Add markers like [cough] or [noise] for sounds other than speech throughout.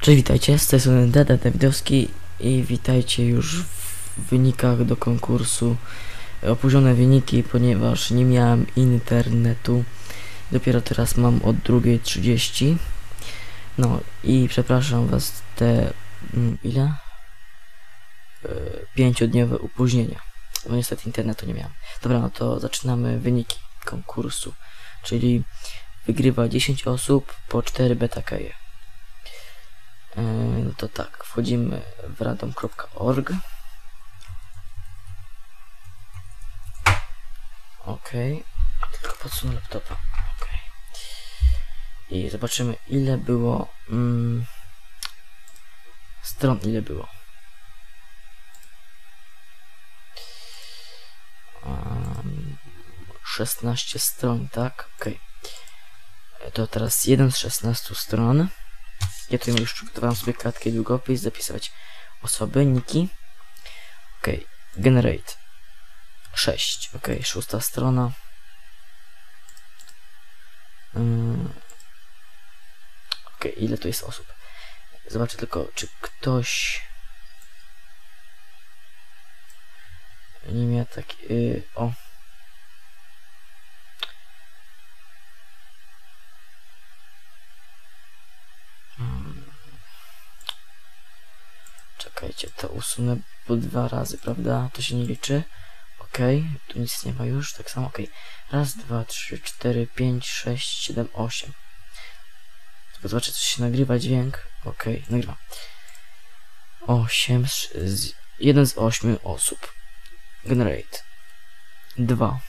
Cześć, witajcie, z tej strony Dada Dawidowski i witajcie już w wynikach do konkursu. Opóźnione wyniki, ponieważ nie miałem internetu. Dopiero teraz mam od 2.30. No i przepraszam was te... mm, ile? E, Pięciodniowe opóźnienia. Bo niestety internetu nie miałem. Dobra, no to zaczynamy wyniki konkursu. Czyli wygrywa 10 osób po 4 beta keje. No to tak, wchodzimy w radom.org. Ok. Tylko podsunę laptopa. Ok. I zobaczymy ile było mm, stron, ile było. Um, 16 stron, tak? Ok. To teraz jeden z 16 stron. Ja tutaj już przygotowałem sobie kartkę i długopis, zapisywać osoby, niki. Ok, generate. 6, ok, szósta strona. Mm. Ok, ile tu jest osób? Zobaczę tylko, czy ktoś nie miał tak... Yy, o. Czekajcie, to usunę po dwa razy, prawda? To się nie liczy. Ok, tu nic nie ma już, tak samo, ok. Raz, dwa, trzy, cztery, pięć, sześć, siedem, osiem. Zobaczę, czy się nagrywa dźwięk. Ok, nagrywa. Osiem, z, jeden z ośmiu osób. Generate. Dwa.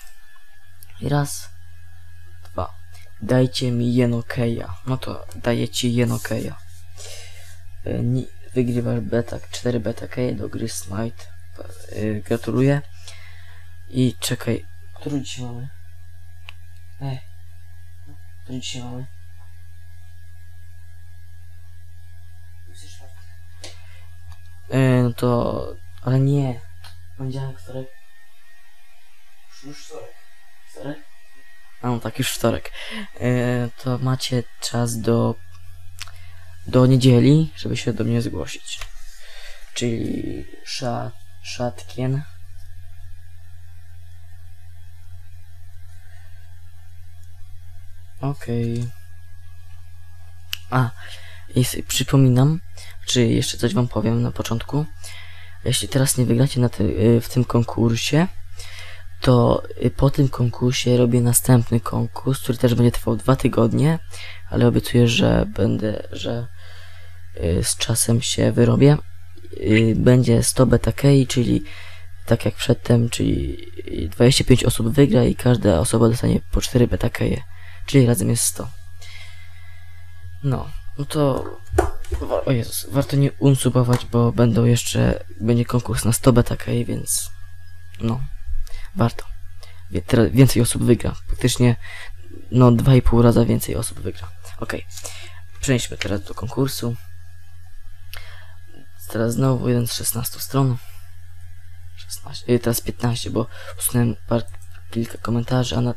I raz, dwa. Dajcie mi Jenokeja. No to dajecie Jenokeja. E, Wygrywasz beta, 4 beta do gry Smite. E, Gratuluję. I czekaj, który dzisiaj mamy? Ej, który dzisiaj mamy? E, no to, ale nie. Poniedziałek, wtorek. Już wtorek. Wtorek? A no tak, już wtorek. E, to macie czas do do niedzieli, żeby się do mnie zgłosić. Czyli sza, szatkien. Okej. A, jest, przypominam, czy jeszcze coś wam powiem na początku. Jeśli teraz nie wygracie na y, w tym konkursie, to y, po tym konkursie robię następny konkurs, który też będzie trwał dwa tygodnie, ale obiecuję, że będę, że y, z czasem się wyrobię. Y, Będzie 100 beta key, czyli tak jak przedtem, czyli 25 osób wygra i każda osoba dostanie po 4 beta keje, czyli razem jest 100. No, no to o Jezus, warto nie unsubować, bo będą jeszcze, będzie konkurs na 100 beta key, więc no, warto. Wie, teraz więcej osób wygra. Praktycznie no 2,5 raza więcej osób wygra. Okej. Przejdźmy teraz do konkursu. Teraz znowu jeden z 16 stron. 16, y, teraz 15, bo usunąłem par, kilka komentarzy, a na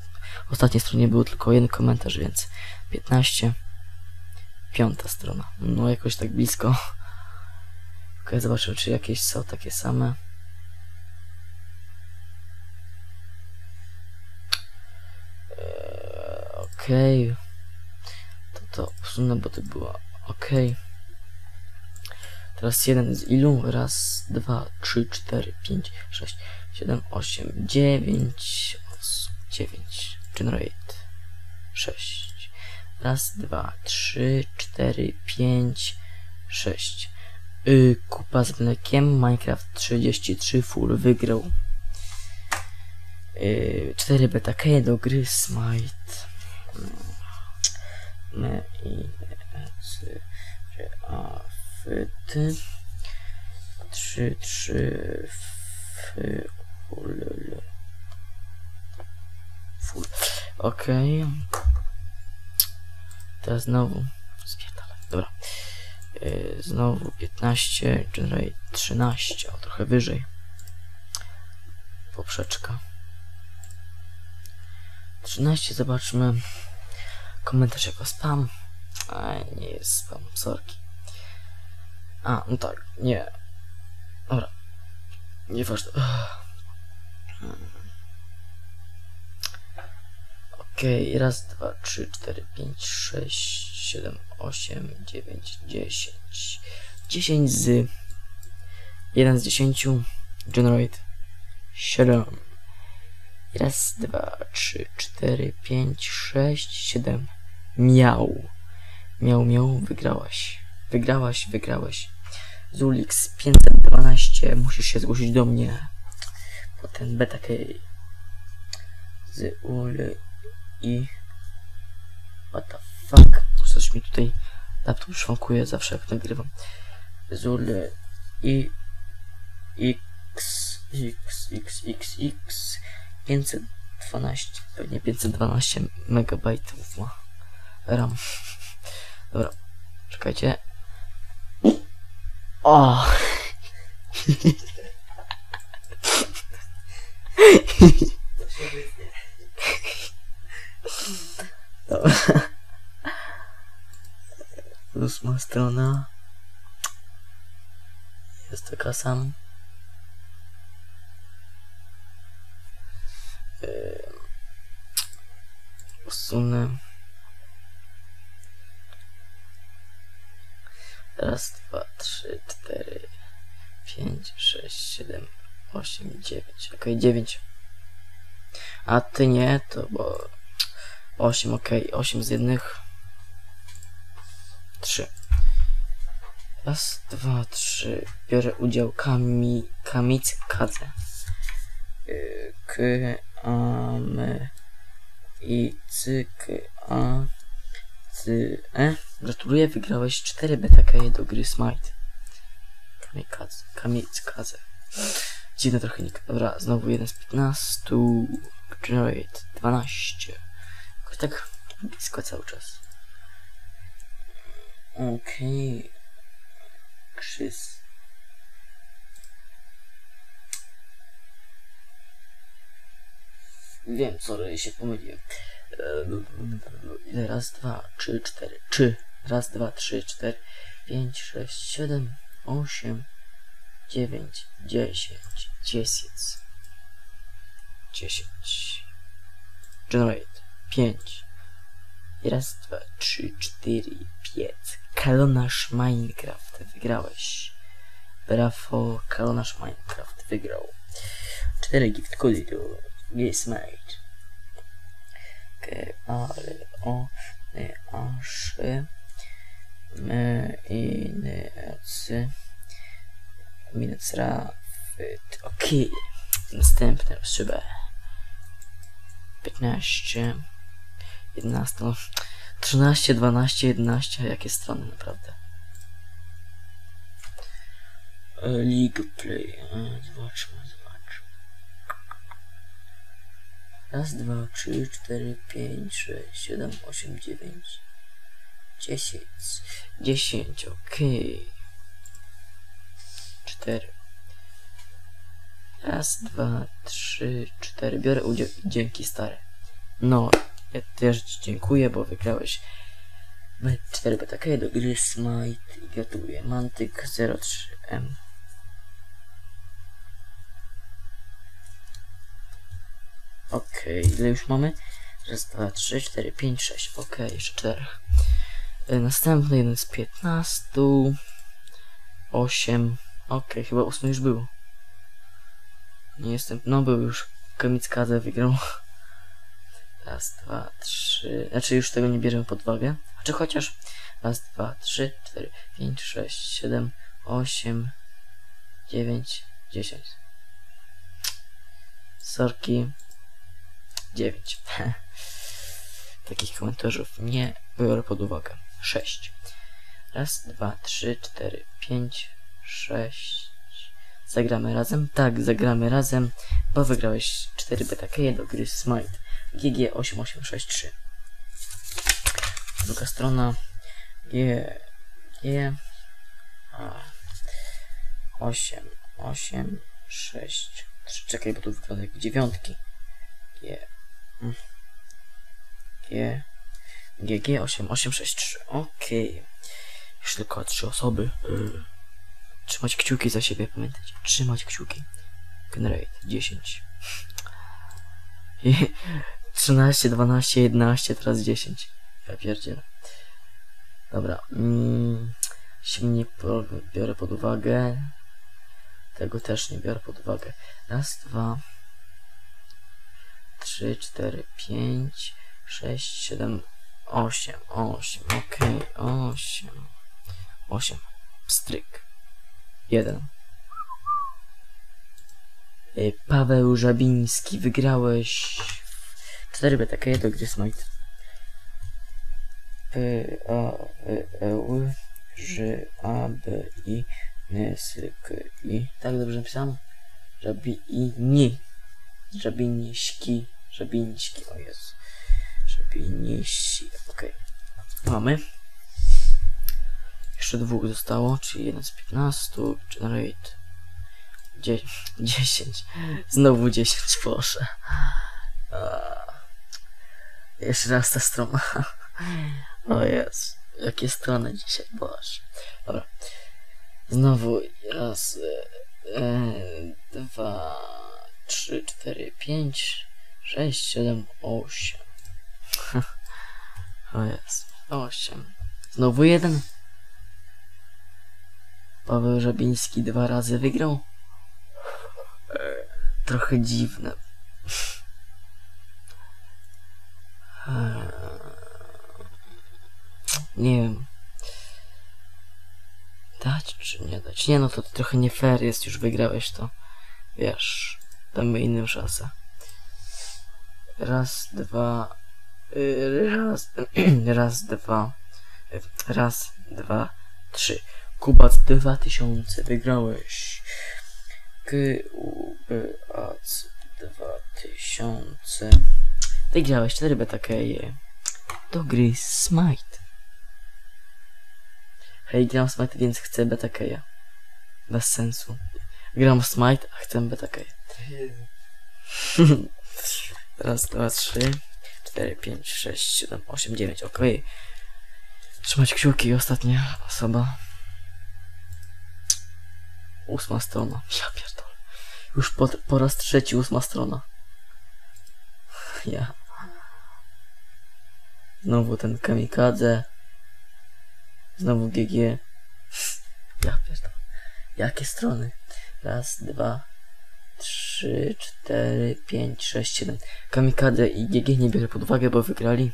ostatniej stronie był tylko jeden komentarz, więc 15. Piąta strona. No jakoś tak blisko. [laughs] Okej, zobaczymy, czy jakieś są takie same. Okej. To to usunę, bo to było okej. Teraz jeden z ilu? Raz, dwa, trzy, cztery, pięć, sześć, siedem, osiem, dziewięć, os- dziewięć. Generate. Sześć. Raz, dwa, trzy, cztery, pięć, sześć. Y, kupa z mlekiem, Minecraft 33 full wygrał. Y, 4 beta do gry Smite. I c, a f ty 3 3 f full okej. Teraz znowu spierdalaj dobra. Yy, znowu 15 generate 13 o trochę wyżej. Poprzeczka 13 zobaczmy komentarz jako spam a nie jest spam sorki A, no tak, nie. Dobra. Nieważne. Okej, raz, dwa, trzy, cztery, pięć, sześć, siedem, osiem, dziewięć, dziesięć. Dziesięć z... Jeden z dziesięciu. Generate. Siedem. Raz, dwa, trzy, cztery, pięć, sześć, siedem. Miał. Miał, miał, wygrałaś. Wygrałaś, wygrałeś. Zulix 512, musisz się zgłosić do mnie. Potem beta key. Z ul i... What the fuck? Coś mi tutaj laptop szwankuje zawsze jak nagrywam. Z ul i... x, x, x, x, x, 512, pewnie 512 megabajtów ma RAM. Dobra, czekajcie. O! Dobra. Ósma strona. Jest taka sam. Okej, dziewięć. A ty nie, to bo 8, ok, 8 z jednych. 3. Raz, dwa, trzy. Biorę udział kami, kamikadze. Y, K, A, M, I, C, K, A, C, E. Gratuluję, wygrałeś 4 beta keje do gry Smite. Kamikadze, kamikadze. Dziwny trochę nick. Dobra, znowu 1 z 15. Generate 12. Jakoś tak blisko cały czas. Okej. Okay. Krzyż. Wiem, sorry, się pomyliłem. Eee, Ile? Raz, dwa, trzy, cztery. Trzy. Raz, dwa, trzy, cztery, pięć, sześć, siedem, osiem, dziewięć, dziesięć, dziesięć. Dziesięć. Generate. Pięć. Raz, dwa, trzy, cztery, pięć. Kalonasz Minecraft. Wygrałeś. Brawo, Kalonasz Minecraft wygrał. Cztery gift cody do Gizmate. K, A, L, O, N, A, Sz, M, I, N, C, minus ra, F, okej. Następne szybę. 15, 11, 13, 12, 11, jakie strony naprawdę. E, League Play, e, zobaczmy, zobaczmy. Raz, dwa, trzy, cztery, pięć, sześć, siedem, osiem, dziewięć, dziesięć, dziesięć, okej. Cztery. Raz, dwa, trzy, cztery. Biorę udział. Dzięki, stary. No, ja też ci dziękuję, bo wygrałeś 4 BTK do gry Smite i gratuluję. Mantyk 03M. Okej, ile już mamy? Raz, dwa, trzy, cztery, pięć, sześć. Okej, jeszcze cztery. Y, Następny jeden z 15. 8. Okej, chyba 8 już był. Nie jestem. No był już. Kamikadze wygrał. [laughs] Raz, dwa, trzy. Znaczy już tego nie bierzemy pod uwagę. Czy chociaż. Raz, dwa, trzy, cztery, pięć, sześć, siedem, osiem, dziewięć, dziesięć. Sorki. Dziewięć. [laughs] Takich komentarzów nie biorę pod uwagę. Sześć. Raz, dwa, trzy, cztery, pięć, sześć. Zagramy razem? Tak, zagramy razem, bo wygrałeś 4 beta keje do gry Smite GG8863. Druga strona G G A 8 8 6 3 czekaj, bo tu wygląda jak dziewiątki G mm. G GG 8863 Okej. Już tylko trzy osoby. Yy. Trzymać kciuki za siebie, pamiętajcie. Trzymać kciuki. Generate 10. 13, 12, 11, teraz 10. Ja pierdzielę. Dobra. Mm, się nie biorę pod uwagę. Tego też nie biorę pod uwagę. Raz, dwa, trzy, cztery, pięć, sześć, siedem, osiem, osiem, okej, okay, osiem. Osiem. Pstryk. 1. E, Paweł Żabiński, wygrałeś 4 BTK do gry Smite. P, A, E, E, Ż, A, B, I, N, S, K, I. Tak dobrze napisałem? Żabi, I, Ni. Żabiński, Żabiński, o Jezu. Żabiński, okej. Okay. Mamy. Jeszcze dwóch zostało, czyli jeden z 15, generate. Dzie 10. Znowu 10, proszę. Jeszcze raz ta strona. O jest. Jakie strony dzisiaj, boże. Dobra. Znowu raz, e, e, dwa, trzy, cztery, pięć, sześć, siedem, osiem. [laughs] O jest. Osiem. Znowu jeden. Paweł Żabiński dwa razy wygrał. Trochę dziwne. E, Nie wiem. Dać czy nie dać? Nie no, to trochę nie fair jest, już wygrałeś to. Wiesz, damy innym szansę. Raz, dwa, y, raz, [clears throat] raz, dwa, y, raz, dwa, trzy. Kubac 2000, wygrałeś. K, U, B, A, C, 2000. Wygrałeś 4 beta keje. Do gry Smite. Hej, gram Smite, więc chcę beta keja. Bez sensu. Gram Smite, a chcę beta keja. [laughs] Raz, dwa, trzy, cztery, pięć, sześć, siedem, osiem, dziewięć. Okej. Trzymać kciuki. Ostatnia osoba. Ósma strona. Ja pierdolę. Już po, po raz trzeci ósma strona. Ja. Znowu ten kamikadze. Znowu GG. Ja pierdolę. Jakie strony? Raz, dwa, trzy, cztery, pięć, sześć, siedem. Kamikadze i GG nie bierze pod uwagę, bo wygrali.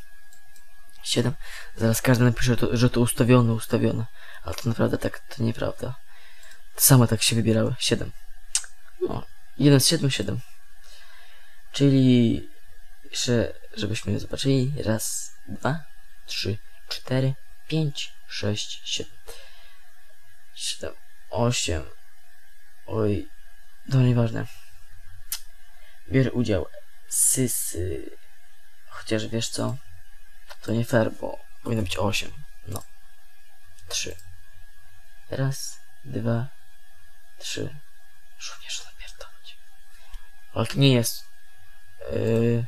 Siedem. Zaraz każdy napisze, to, że to ustawione, ustawione. Ale to naprawdę tak, to nieprawda. Same tak się wybierały. Siedem. No. Jeden z siedmiu, siedem. Czyli jeszcze, żebyśmy zobaczyli. Raz, dwa, trzy, cztery, pięć, sześć, siedem. Siedem, osiem. Oj, to nieważne. Biorę udział. Sysy. Chociaż wiesz co? To nie fair, bo powinno być 8. No. 3. Raz, dwa, trzy. Żołnierze napierdolać. Ale to nie jest. Yy,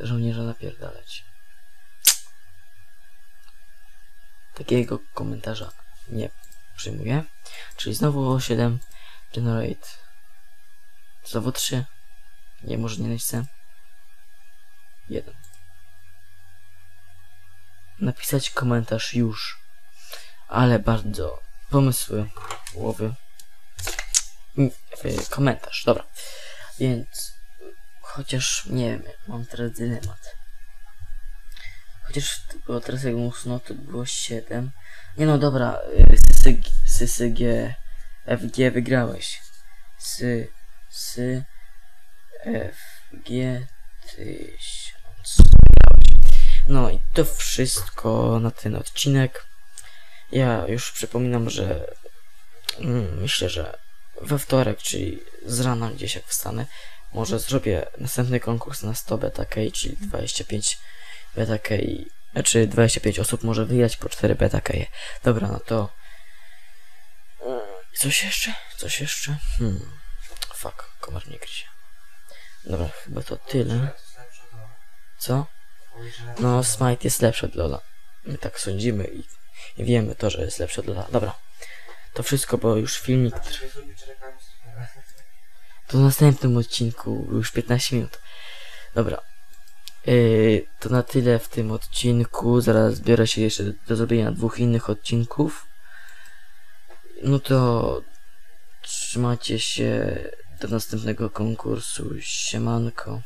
żołnierza napierdalać. Takiego komentarza nie przyjmuję. Czyli znowu 7. Generate. Znowu 3. Nie, może nie chcę. 1. Napisać komentarz już. Ale bardzo pomysły głowy. Mm, y, Komentarz, dobra. Więc chociaż nie wiem, mam teraz dylemat. Chociaż było teraz jak musnął, to było 7. Nie no dobra, y, Sysy, Sysy G, FG wygrałeś. Sy, Sy, F, G, 1000. No i to wszystko na ten odcinek. Ja już przypominam, że myślę, że we wtorek, czyli z rana gdzieś jak wstanę, może zrobię następny konkurs na 100 beta key, czyli 25 beta key, znaczy 25 osób może wygrać po 4 beta key. Dobra, no to mm, coś jeszcze? Coś jeszcze? Hmm. Fuck, komar nie gryzie. Dobra, chyba to tyle. Co? No, Smite jest lepszy od Lola. My tak sądzimy i, i wiemy to, że jest lepszy od Lola. Dobra. To wszystko, bo już filmik to w następnym odcinku, już 15 minut. Dobra. Yy, to na tyle w tym odcinku. Zaraz biorę się jeszcze do zrobienia dwóch innych odcinków. No to trzymajcie się do następnego konkursu. Siemanko.